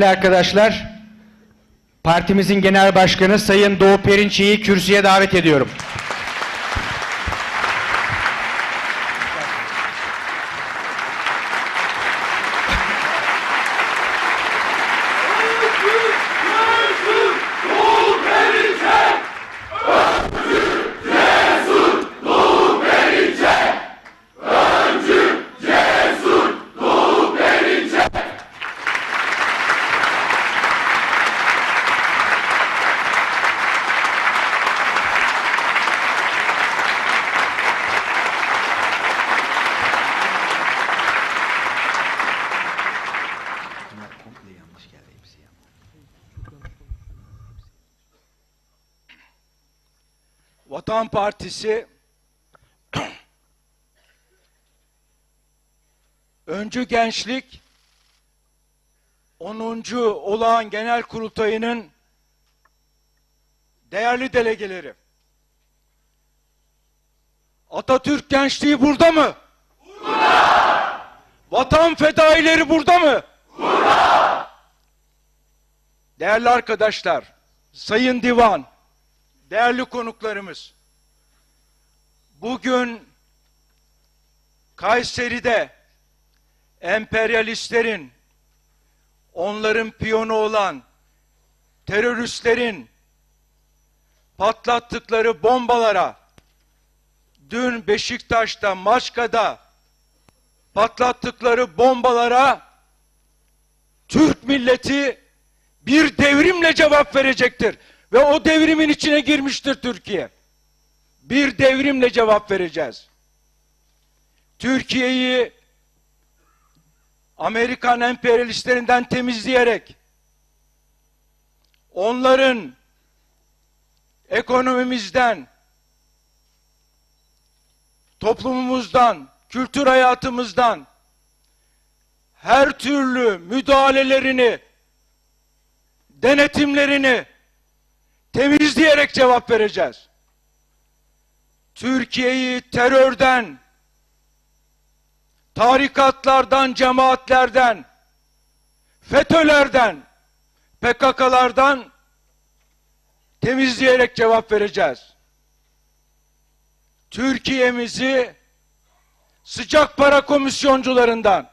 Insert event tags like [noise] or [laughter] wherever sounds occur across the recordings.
Değerli arkadaşlar, partimizin genel başkanı Sayın Doğu Perinçe'yi kürsüye davet ediyorum. Vatan Partisi [clears throat] Öncü Gençlik 10. olağan genel kurultayının değerli delegeleri. Atatürk gençliği burada mı? Burada! Vatan fedaileri burada mı? Burada! Değerli arkadaşlar, Sayın Divan, Değerli konuklarımız, bugün Kayseri'de emperyalistlerin, onların piyonu olan teröristlerin patlattıkları bombalara, dün Beşiktaş'ta, Maçka'da patlattıkları bombalara Türk milleti bir devrimle cevap verecektir. Ve o devrimin içine girmiştir Türkiye. Bir devrimle cevap vereceğiz. Türkiye'yi Amerikan emperyalistlerinden temizleyerek onların ekonomimizden, toplumumuzdan, kültür hayatımızdan her türlü müdahalelerini, denetimlerini temizleyerek cevap vereceğiz. Türkiye'yi terörden, tarikatlardan, cemaatlerden, FETÖ'lerden, PKK'lardan temizleyerek cevap vereceğiz. Türkiye'mizi sıcak para komisyoncularından,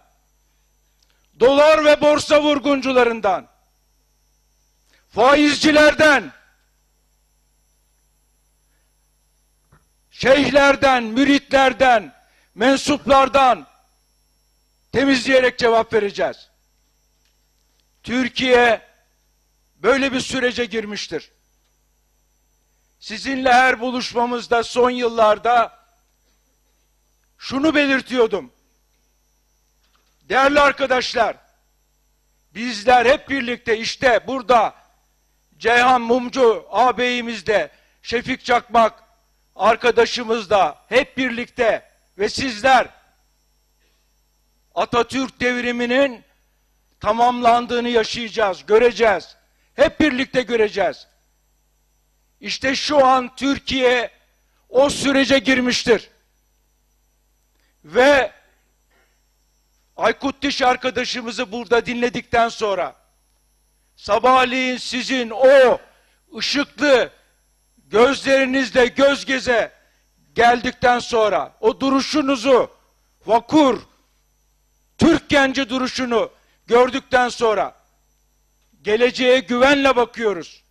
dolar ve borsa vurguncularından, faizcilerden, şeyhlerden, müritlerden, mensuplardan temizleyerek cevap vereceğiz. Türkiye böyle bir sürece girmiştir. Sizinle her buluşmamızda son yıllarda şunu belirtiyordum. Değerli arkadaşlar, bizler hep birlikte işte burada Ceyhan Mumcu ağabeyimiz Şefik Çakmak arkadaşımız da hep birlikte ve sizler Atatürk devriminin tamamlandığını yaşayacağız, göreceğiz. Hep birlikte göreceğiz. İşte şu an Türkiye o sürece girmiştir. Ve Aykut Diş arkadaşımızı burada dinledikten sonra sabahleyin sizin o ışıklı gözlerinizle göz geze geldikten sonra o duruşunuzu vakur Türk genci duruşunu gördükten sonra geleceğe güvenle bakıyoruz.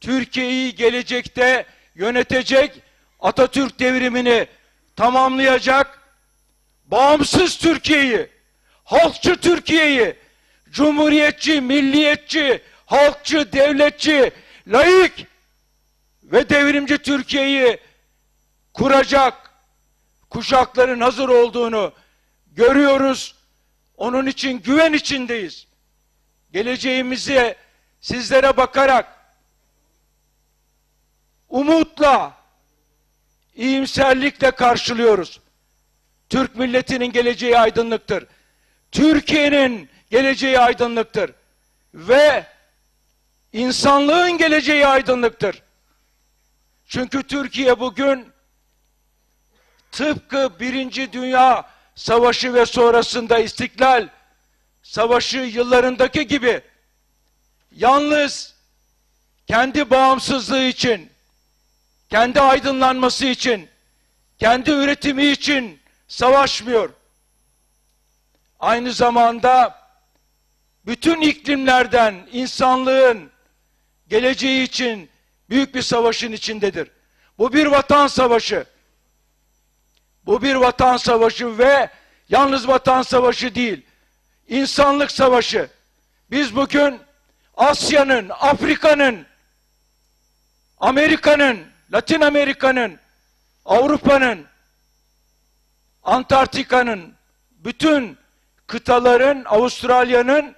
Türkiye'yi gelecekte yönetecek Atatürk devrimini tamamlayacak bağımsız Türkiye'yi, halkçı Türkiye'yi, cumhuriyetçi, milliyetçi, halkçı, devletçi, laik ve devrimci Türkiye'yi kuracak kuşakların hazır olduğunu görüyoruz. Onun için güven içindeyiz. Geleceğimizi sizlere bakarak umutla, iyimserlikle karşılıyoruz. Türk milletinin geleceği aydınlıktır. Türkiye'nin geleceği aydınlıktır. Ve insanlığın geleceği aydınlıktır. Çünkü Türkiye bugün tıpkı Birinci Dünya Savaşı ve sonrasında istiklal Savaşı yıllarındaki gibi yalnız kendi bağımsızlığı için, kendi aydınlanması için, kendi üretimi için savaşmıyor. Aynı zamanda bütün iklimlerden insanlığın geleceği için büyük bir savaşın içindedir. Bu bir vatan savaşı. Bu bir vatan savaşı ve yalnız vatan savaşı değil, insanlık savaşı. Biz bugün Asya'nın, Afrika'nın, Amerika'nın, Latin Amerika'nın, Avrupa'nın, Antarktika'nın, bütün kıtaların, Avustralya'nın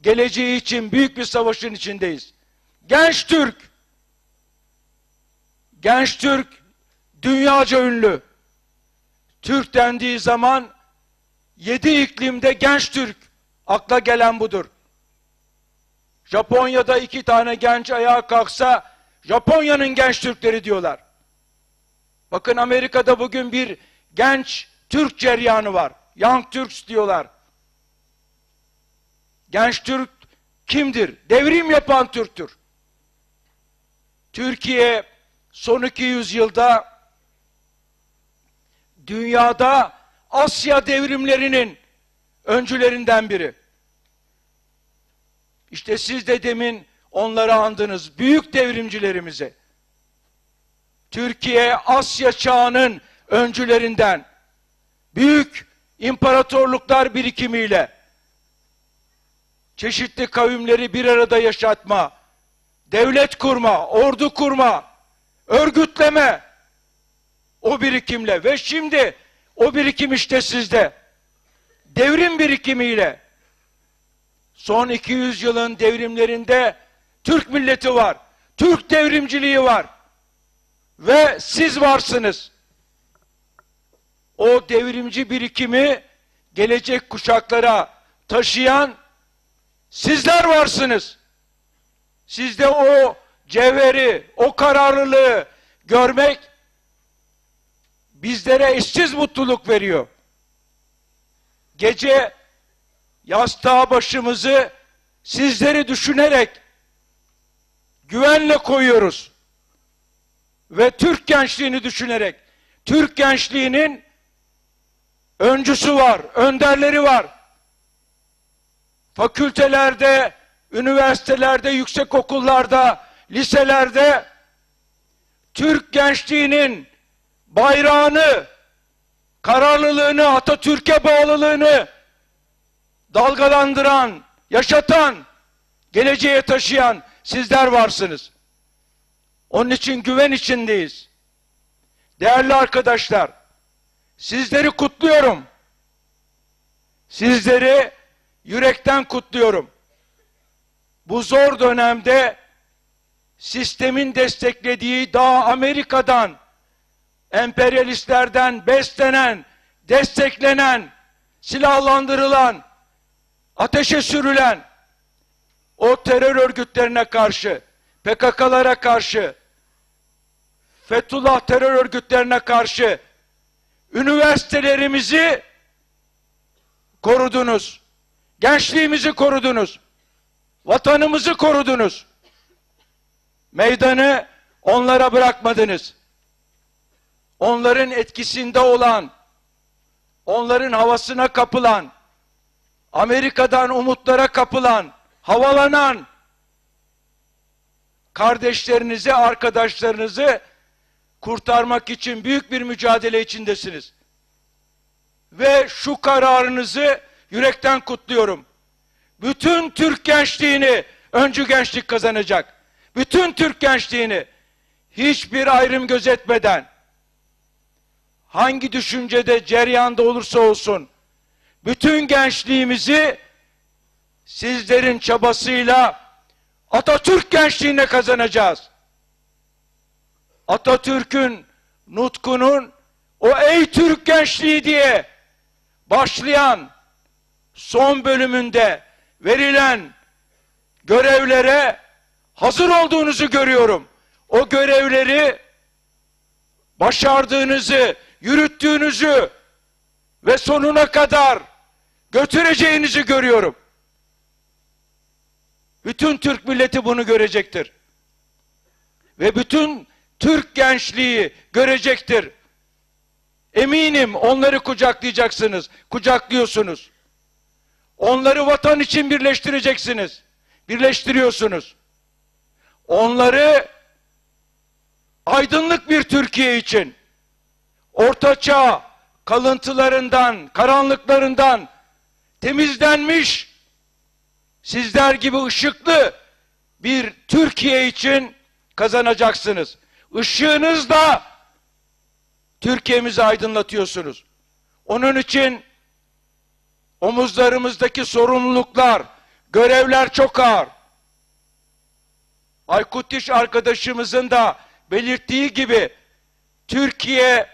geleceği için büyük bir savaşın içindeyiz. Genç Türk, Genç Türk dünyaca ünlü. Türk dendiği zaman yedi iklimde genç Türk akla gelen budur. Japonya'da iki tane genç ayağa kalksa Japonya'nın genç Türkleri diyorlar. Bakın Amerika'da bugün bir genç Türk ceryanı var. Young Turks diyorlar. Genç Türk kimdir? Devrim yapan Türktür. Türkiye son 200 yılda dünyada Asya devrimlerinin öncülerinden biri. İşte siz de demin onları andınız. Büyük devrimcilerimizi. Türkiye Asya çağının öncülerinden büyük imparatorluklar birikimiyle çeşitli kavimleri bir arada yaşatma, devlet kurma, ordu kurma, örgütleme o birikimle ve şimdi o birikim işte sizde. Devrim birikimiyle son 200 yılın devrimlerinde Türk milleti var. Türk devrimciliği var. Ve siz varsınız. O devrimci birikimi gelecek kuşaklara taşıyan sizler varsınız. Sizde o cevheri, o kararlılığı görmek bizlere eşsiz mutluluk veriyor. Gece yastığa başımızı sizleri düşünerek güvenle koyuyoruz. Ve Türk gençliğini düşünerek, Türk gençliğinin öncüsü var, önderleri var. Fakültelerde, üniversitelerde, yüksek okullarda, liselerde Türk gençliğinin bayrağını, kararlılığını, Atatürk'e bağlılığını dalgalandıran, yaşatan, geleceğe taşıyan sizler varsınız. Onun için güven içindeyiz. Değerli arkadaşlar, sizleri kutluyorum. Sizleri yürekten kutluyorum. Bu zor dönemde sistemin desteklediği daha Amerika'dan emperyalistlerden beslenen, desteklenen, silahlandırılan, ateşe sürülen o terör örgütlerine karşı, PKK'lara karşı, Fethullah terör örgütlerine karşı üniversitelerimizi korudunuz. Gençliğimizi korudunuz. Vatanımızı korudunuz. Meydanı onlara bırakmadınız onların etkisinde olan, onların havasına kapılan, Amerika'dan umutlara kapılan, havalanan kardeşlerinizi, arkadaşlarınızı kurtarmak için büyük bir mücadele içindesiniz. Ve şu kararınızı yürekten kutluyorum. Bütün Türk gençliğini öncü gençlik kazanacak. Bütün Türk gençliğini hiçbir ayrım gözetmeden hangi düşüncede ceryanda olursa olsun bütün gençliğimizi sizlerin çabasıyla Atatürk gençliğine kazanacağız. Atatürk'ün nutkunun o ey Türk gençliği diye başlayan son bölümünde verilen görevlere hazır olduğunuzu görüyorum. O görevleri başardığınızı yürüttüğünüzü ve sonuna kadar götüreceğinizi görüyorum. Bütün Türk milleti bunu görecektir. Ve bütün Türk gençliği görecektir. Eminim onları kucaklayacaksınız, kucaklıyorsunuz. Onları vatan için birleştireceksiniz. Birleştiriyorsunuz. Onları aydınlık bir Türkiye için, ortaçağ kalıntılarından, karanlıklarından temizlenmiş, sizler gibi ışıklı bir Türkiye için kazanacaksınız. Işığınızla Türkiye'mizi aydınlatıyorsunuz. Onun için omuzlarımızdaki sorumluluklar, görevler çok ağır. Aykut İş arkadaşımızın da belirttiği gibi Türkiye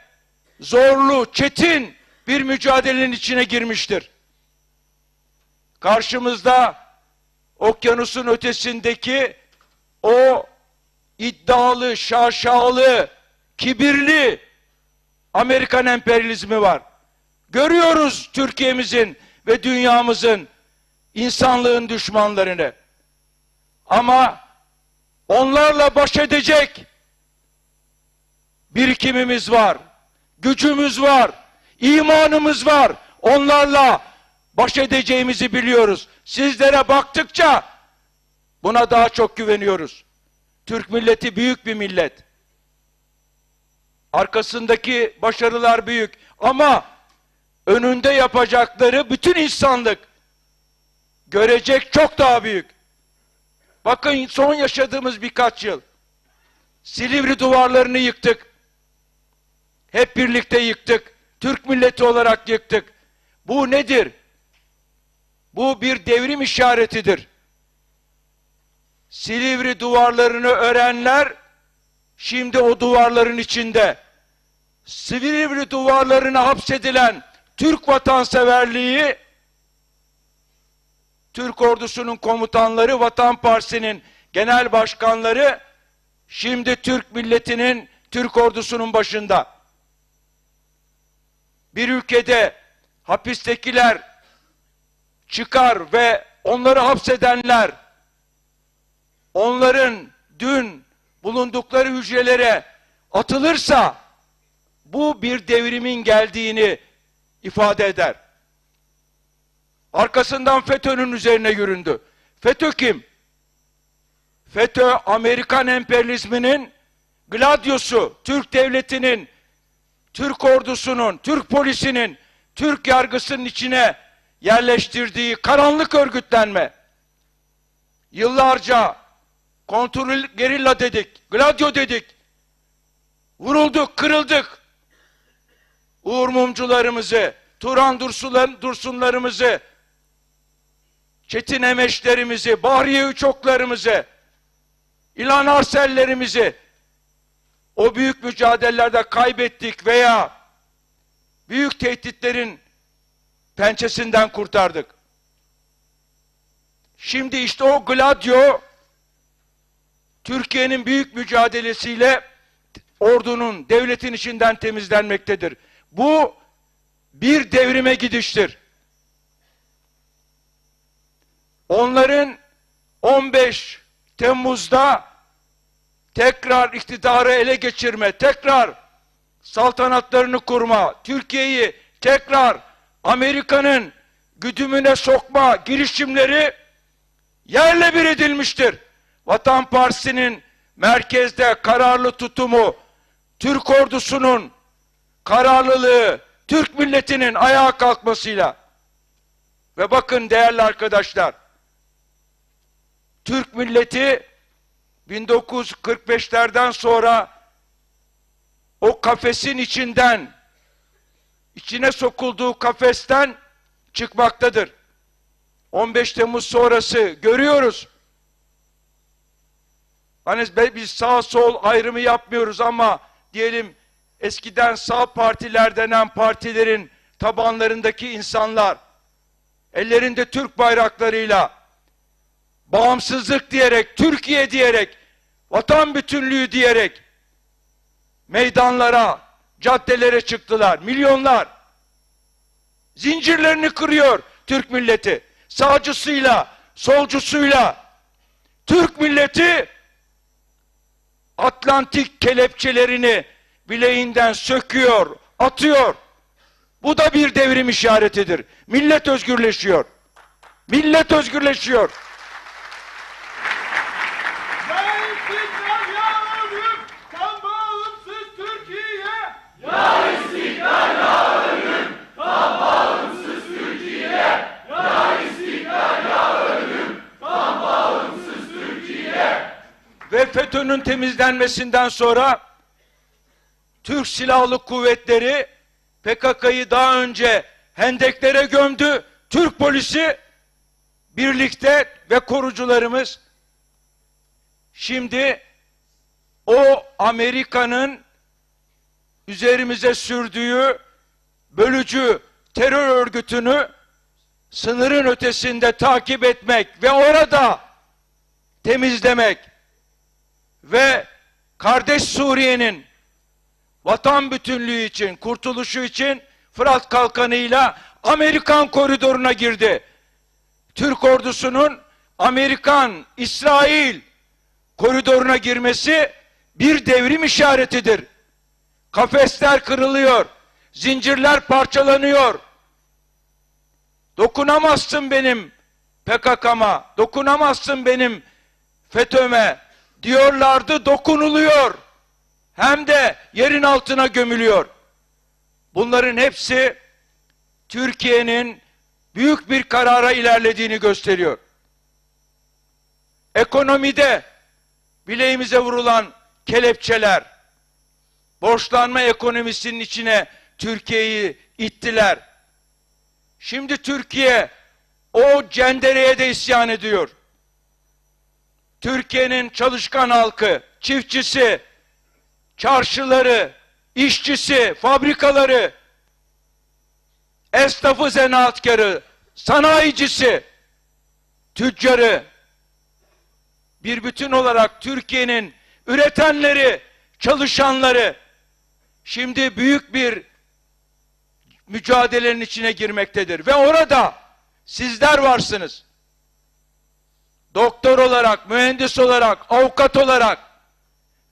zorlu, çetin bir mücadelenin içine girmiştir. Karşımızda okyanusun ötesindeki o iddialı, şaşalı, kibirli Amerikan emperyalizmi var. Görüyoruz Türkiye'mizin ve dünyamızın insanlığın düşmanlarını. Ama onlarla baş edecek birikimimiz var, gücümüz var, imanımız var. Onlarla baş edeceğimizi biliyoruz. Sizlere baktıkça buna daha çok güveniyoruz. Türk milleti büyük bir millet. Arkasındaki başarılar büyük ama önünde yapacakları bütün insanlık görecek çok daha büyük. Bakın son yaşadığımız birkaç yıl. Silivri duvarlarını yıktık. Hep birlikte yıktık. Türk milleti olarak yıktık. Bu nedir? Bu bir devrim işaretidir. Silivri duvarlarını örenler şimdi o duvarların içinde. Silivri duvarlarına hapsedilen Türk vatanseverliği Türk ordusunun komutanları, Vatan Partisi'nin genel başkanları şimdi Türk milletinin, Türk ordusunun başında. Bir ülkede hapistekiler çıkar ve onları hapsedenler onların dün bulundukları hücrelere atılırsa bu bir devrimin geldiğini ifade eder. Arkasından FETÖ'nün üzerine yüründü. FETÖ kim? FETÖ Amerikan emperyalizminin gladyosu, Türk devletinin, Türk ordusunun, Türk polisinin, Türk yargısının içine yerleştirdiği karanlık örgütlenme. Yıllarca kontrol gerilla dedik, gladyo dedik. Vurulduk, kırıldık. Uğur mumcularımızı, Turan Dursunlarımızı, Çetin Emeşlerimizi, Bahriye Üçoklarımızı, İlhan Arsellerimizi o büyük mücadelelerde kaybettik veya büyük tehditlerin pençesinden kurtardık. Şimdi işte o Gladio Türkiye'nin büyük mücadelesiyle ordunun, devletin içinden temizlenmektedir. Bu bir devrime gidiştir. Onların 15 Temmuz'da tekrar iktidarı ele geçirme, tekrar saltanatlarını kurma, Türkiye'yi tekrar Amerika'nın güdümüne sokma girişimleri yerle bir edilmiştir. Vatan Partisi'nin merkezde kararlı tutumu, Türk ordusunun kararlılığı, Türk milletinin ayağa kalkmasıyla ve bakın değerli arkadaşlar, Türk milleti 1945'lerden sonra o kafesin içinden içine sokulduğu kafesten çıkmaktadır. 15 Temmuz sonrası görüyoruz. Hani biz sağ sol ayrımı yapmıyoruz ama diyelim eskiden sağ partiler denen partilerin tabanlarındaki insanlar ellerinde Türk bayraklarıyla bağımsızlık diyerek, Türkiye diyerek, vatan bütünlüğü diyerek meydanlara, caddelere çıktılar. Milyonlar zincirlerini kırıyor. Türk milleti. Sağcısıyla, solcusuyla. Türk milleti Atlantik kelepçelerini bileğinden söküyor, atıyor. Bu da bir devrim işaretidir. Millet özgürleşiyor. Millet özgürleşiyor. Ve FETÖ'nün temizlenmesinden sonra Türk Silahlı Kuvvetleri PKK'yı daha önce hendeklere gömdü. Türk polisi birlikte ve korucularımız şimdi o Amerika'nın üzerimize sürdüğü bölücü terör örgütünü sınırın ötesinde takip etmek ve orada temizlemek ve kardeş Suriye'nin vatan bütünlüğü için, kurtuluşu için Fırat Kalkanı'yla Amerikan koridoruna girdi. Türk ordusunun Amerikan, İsrail koridoruna girmesi bir devrim işaretidir. Kafesler kırılıyor, zincirler parçalanıyor. Dokunamazsın benim PKK'ma, dokunamazsın benim FETÖ'me diyorlardı dokunuluyor. Hem de yerin altına gömülüyor. Bunların hepsi Türkiye'nin büyük bir karara ilerlediğini gösteriyor. Ekonomide bileğimize vurulan kelepçeler, borçlanma ekonomisinin içine Türkiye'yi ittiler. Şimdi Türkiye o cendereye de isyan ediyor. Türkiye'nin çalışkan halkı, çiftçisi, çarşıları, işçisi, fabrikaları, esnafı zanaatkarı, sanayicisi, tüccarı bir bütün olarak Türkiye'nin üretenleri, çalışanları. Şimdi büyük bir mücadelenin içine girmektedir ve orada sizler varsınız. Doktor olarak, mühendis olarak, avukat olarak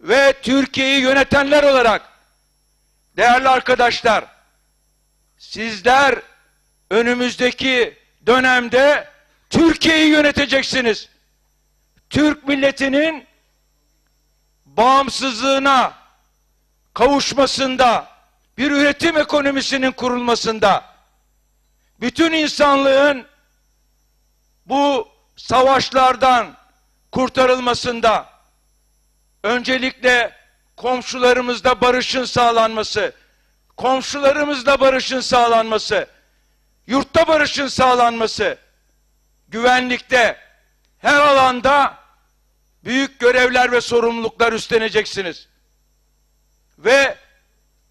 ve Türkiye'yi yönetenler olarak değerli arkadaşlar sizler önümüzdeki dönemde Türkiye'yi yöneteceksiniz. Türk milletinin bağımsızlığına kavuşmasında, bir üretim ekonomisinin kurulmasında, bütün insanlığın bu savaşlardan kurtarılmasında öncelikle komşularımızda barışın sağlanması, komşularımızla barışın sağlanması, yurtta barışın sağlanması, güvenlikte her alanda büyük görevler ve sorumluluklar üstleneceksiniz. Ve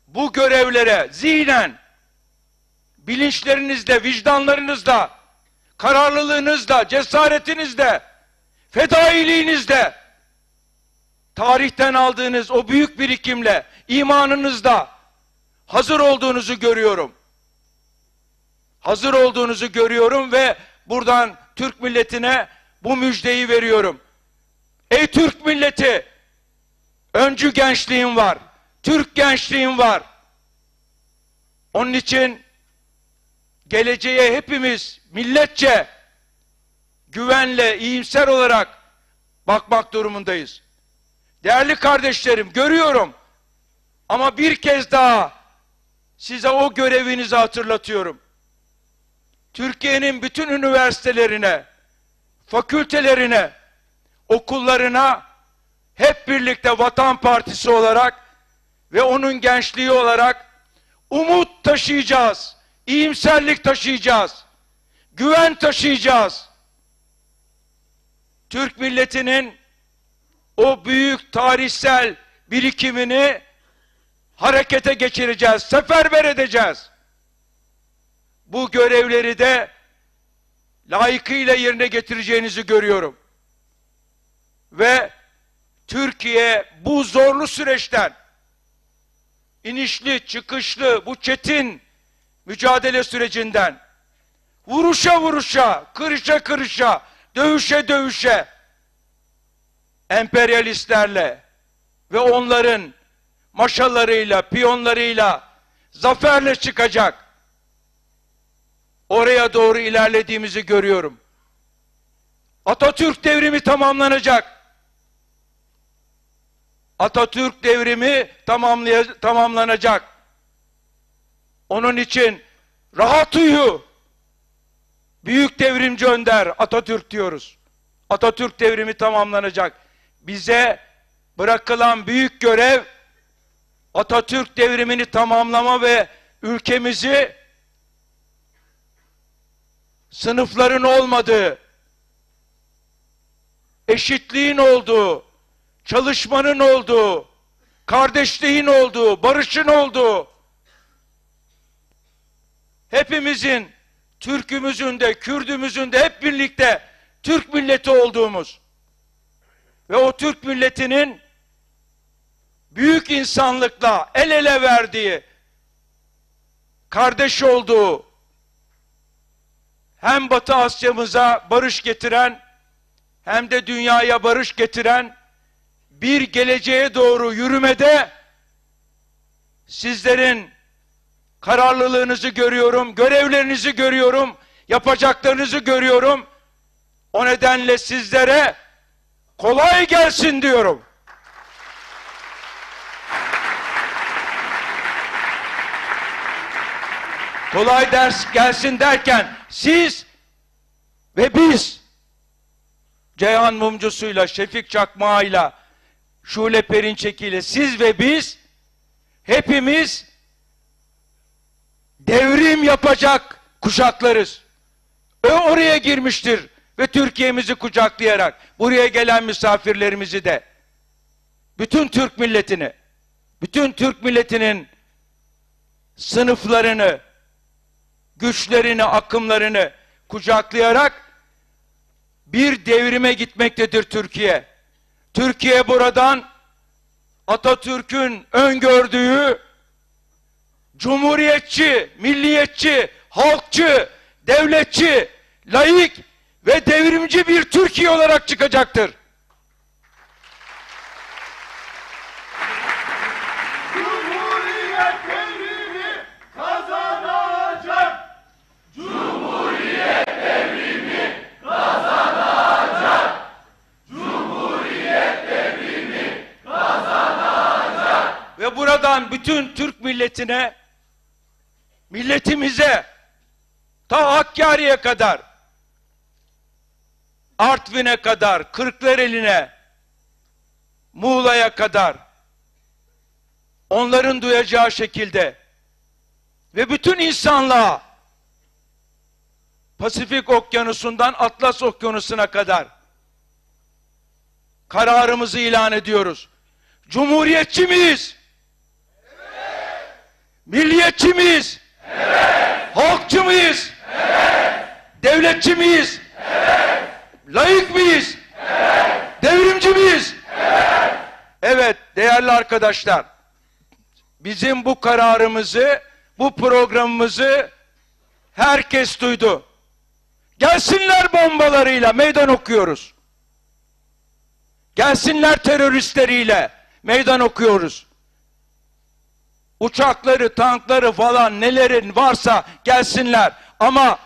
bu görevlere zihnen, bilinçlerinizle, vicdanlarınızla, kararlılığınızla, cesaretinizle, fedailiğinizle, tarihten aldığınız o büyük birikimle, imanınızla hazır olduğunuzu görüyorum. Hazır olduğunuzu görüyorum ve buradan Türk milletine bu müjdeyi veriyorum. Ey Türk milleti! Öncü gençliğin var. Türk gençliğin var. Onun için geleceğe hepimiz milletçe güvenle, iyimser olarak bakmak durumundayız. Değerli kardeşlerim görüyorum ama bir kez daha size o görevinizi hatırlatıyorum. Türkiye'nin bütün üniversitelerine, fakültelerine, okullarına hep birlikte Vatan Partisi olarak ve onun gençliği olarak umut taşıyacağız, iyimserlik taşıyacağız, güven taşıyacağız. Türk milletinin o büyük tarihsel birikimini harekete geçireceğiz, seferber edeceğiz. Bu görevleri de layıkıyla yerine getireceğinizi görüyorum. Ve Türkiye bu zorlu süreçten inişli çıkışlı bu çetin mücadele sürecinden vuruşa vuruşa, kırışa kırışa, dövüşe dövüşe emperyalistlerle ve onların maşalarıyla, piyonlarıyla zaferle çıkacak. Oraya doğru ilerlediğimizi görüyorum. Atatürk devrimi tamamlanacak. Atatürk devrimi tamamlanacak. Onun için rahat uyu. Büyük devrimci önder Atatürk diyoruz. Atatürk devrimi tamamlanacak. Bize bırakılan büyük görev Atatürk devrimini tamamlama ve ülkemizi sınıfların olmadığı, eşitliğin olduğu, çalışmanın olduğu, kardeşliğin olduğu, barışın olduğu, hepimizin, Türk'ümüzün de, Kürdümüzün de hep birlikte Türk milleti olduğumuz ve o Türk milletinin büyük insanlıkla el ele verdiği, kardeş olduğu, hem Batı Asya'mıza barış getiren, hem de dünyaya barış getiren bir geleceğe doğru yürümede sizlerin kararlılığınızı görüyorum, görevlerinizi görüyorum, yapacaklarınızı görüyorum. O nedenle sizlere kolay gelsin diyorum. Kolay ders gelsin derken siz ve biz Ceyhan Mumcusu'yla, Şefik Çakmağı'yla, Şule Perinçeki'yle siz ve biz hepimiz devrim yapacak kuşaklarız. O oraya girmiştir ve Türkiye'mizi kucaklayarak buraya gelen misafirlerimizi de bütün Türk milletini bütün Türk milletinin sınıflarını güçlerini, akımlarını kucaklayarak bir devrime gitmektedir Türkiye. Türkiye buradan Atatürk'ün öngördüğü cumhuriyetçi, milliyetçi, halkçı, devletçi, laik ve devrimci bir Türkiye olarak çıkacaktır. Cumhuriyet devrimi kazanacak. Ve buradan bütün Türk milletine, milletimize, ta Hakkari'ye kadar, Artvin'e kadar, Kırklareli'ne, Muğla'ya kadar, onların duyacağı şekilde ve bütün insanlığa, Pasifik Okyanusu'ndan Atlas Okyanusu'na kadar kararımızı ilan ediyoruz. Cumhuriyetçi miyiz? Milliyetçi miyiz? Evet. Halkçı mıyız? Evet. Devletçi miyiz? Evet. Layık mıyız? Evet. Devrimci miyiz? Evet. Evet değerli arkadaşlar. Bizim bu kararımızı, bu programımızı herkes duydu. Gelsinler bombalarıyla meydan okuyoruz. Gelsinler teröristleriyle meydan okuyoruz. Uçakları, tankları falan nelerin varsa gelsinler. Ama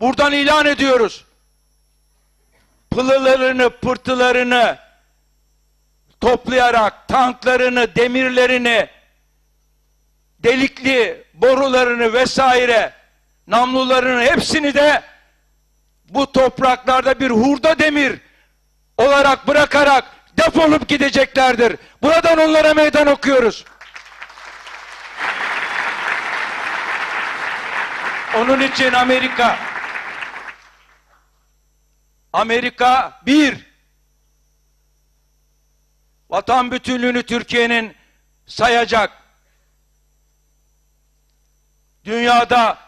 buradan ilan ediyoruz. Pılılarını, pırtılarını toplayarak tanklarını, demirlerini, delikli borularını vesaire, namlularını hepsini de bu topraklarda bir hurda demir olarak bırakarak defolup gideceklerdir. Buradan onlara meydan okuyoruz. Onun için Amerika Amerika bir vatan bütünlüğünü Türkiye'nin sayacak. Dünyada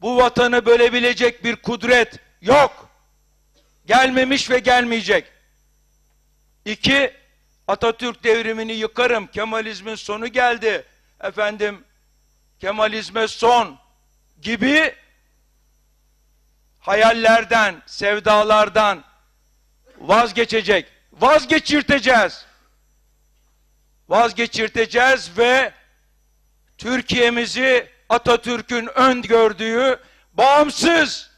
bu vatanı bölebilecek bir kudret yok. Gelmemiş ve gelmeyecek. İki, Atatürk devrimini yıkarım. Kemalizmin sonu geldi. Efendim, Kemalizme son gibi hayallerden, sevdalardan vazgeçecek. Vazgeçirteceğiz. Vazgeçirteceğiz ve Türkiye'mizi Atatürk'ün öngördüğü bağımsız,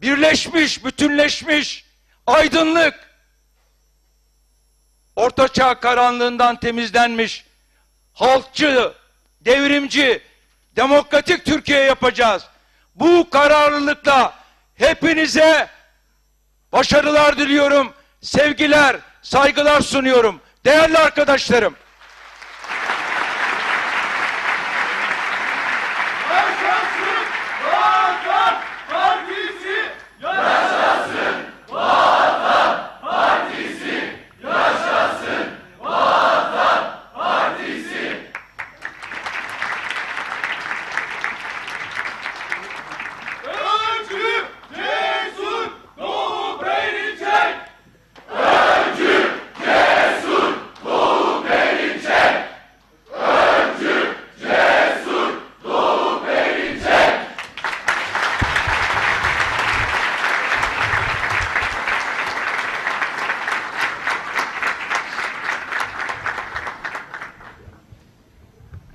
birleşmiş, bütünleşmiş, aydınlık, ortaçağ karanlığından temizlenmiş, halkçı, devrimci, demokratik Türkiye yapacağız. Bu kararlılıkla hepinize başarılar diliyorum, sevgiler, saygılar sunuyorum. Değerli arkadaşlarım,